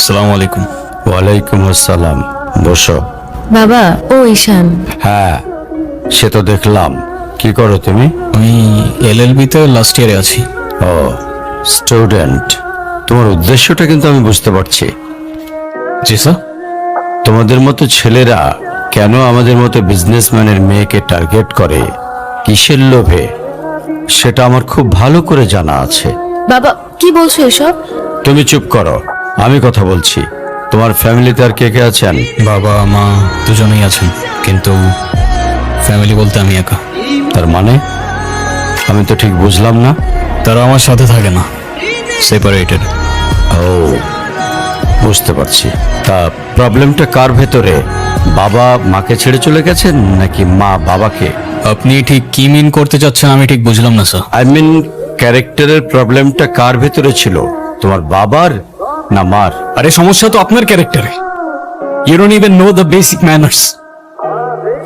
আসসালামু আলাইকুম। ওয়ালাইকুম আসসালাম। বসো। বাবা ও ঈশান। হ্যাঁ সে তো দেখলাম। কি করো তুমি? আমি এলএলবি তে লাস্ট ইয়ারে আছি। ও স্টুডেন্ট তোমার উদ্দেশ্যটা কিন্তু আমি বুঝতে পারছি। জি স্যার তোমাদের মতো ছেলেরা কেন আমাদের মতো বিজনেসম্যানের মেয়েকে টার্গেট করে? কিসের লোভে? সেটা আমার খুব ভালো করে জানা আছে। বাবা কি বলছো এসব? তুমি চুপ করো। আমি কথা বলছি। তোমার ফ্যামিলিতে আর কে কে আছেন বাবা মা দুজনেই আছেন কিন্তু ফ্যামিলি বলতে আমি একা। তার মানে? আমি তো ঠিক বুঝলাম না। তারা আমার সাথে থাকে না। সেপারেটেড ও বুঝতে পারছি। তা প্রবলেমটা কার ভেতরে? বাবা মাকে ছেড়ে চলে গেছেন নাকি মা বাবাকে? আপনি ঠিক কি মিন করতে চাচ্ছেন আমি ঠিক বুঝলাম না স্যার আই মিন ক্যারেক্টারের প্রবলেমটা কার ভেতরে ছিল? তোমার বাবার না মার আরে সমস্যা তো আপনার ক্যারেক্টারে you don't even know the basic manners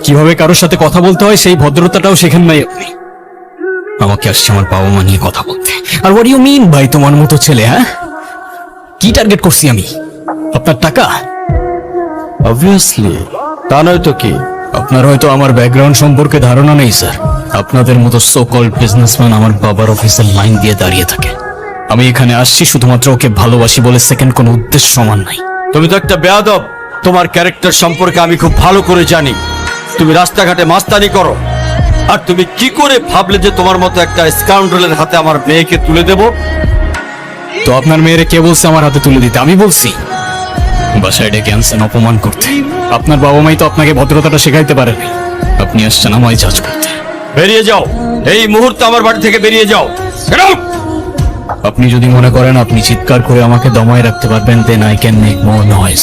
কীভাবে কারোর সাথে কথা বলতে হয় সেই ভদ্রতাটাও শেখেন নাই আপনি। আমাকে আসছে আমার বাবা মা নিয়ে কথা বলতে। আর হোয়াট ইউ মিন ভাই তোমার মতো ছেলে হ্যাঁ? কি টার্গেট করছি আমি? আপনার টাকা? অবভিয়াসলি তা নয় তো কি? আপনার হয়তো আমার ব্যাকগ্রাউন্ড সম্পর্কে ধারণা নেই স্যার আপনাদের মতো সো কল বিজনেসম্যান আমার বাবার অফিসের লাইন দিয়ে দাঁড়িয়ে থাকে। আমি এখানে আসছি শুধুমাত্র ওকে ভালোবাসি বলে সেকেন্ড কোনো উদ্দেশ্য সমান নাই। তুমি তো একটা বেয়াদব। তোমার ক্যারেক্টার সম্পর্কে আমি খুব ভালো করে জানি। তুমি রাস্তাঘাটে মাস্তানি করো। আর তুমি কি করে ভাবলে যে তোমার মতো একটা স্কাউন্ডারের হাতে আমার মেয়েকে তুলে দেব? তো আপনার মেয়েরে কে বলছে আমার হাতে তুলে দিতে? আমি বলছি। বাসায় ডেকে আনছেন অপমান করতে। আপনার বাবা মাই তো আপনাকে ভদ্রতাটা শেখাইতে পারেনি। আপনি আসছেন আমায় জাজ করতে। বেরিয়ে যাও। এই মুহূর্তে আমার বাড়ি থেকে বেরিয়ে যাও! আপনি যদি মনে করেন আপনি চিৎকার করে আমাকে দমায় রাখতে পারবেন then I can make more noise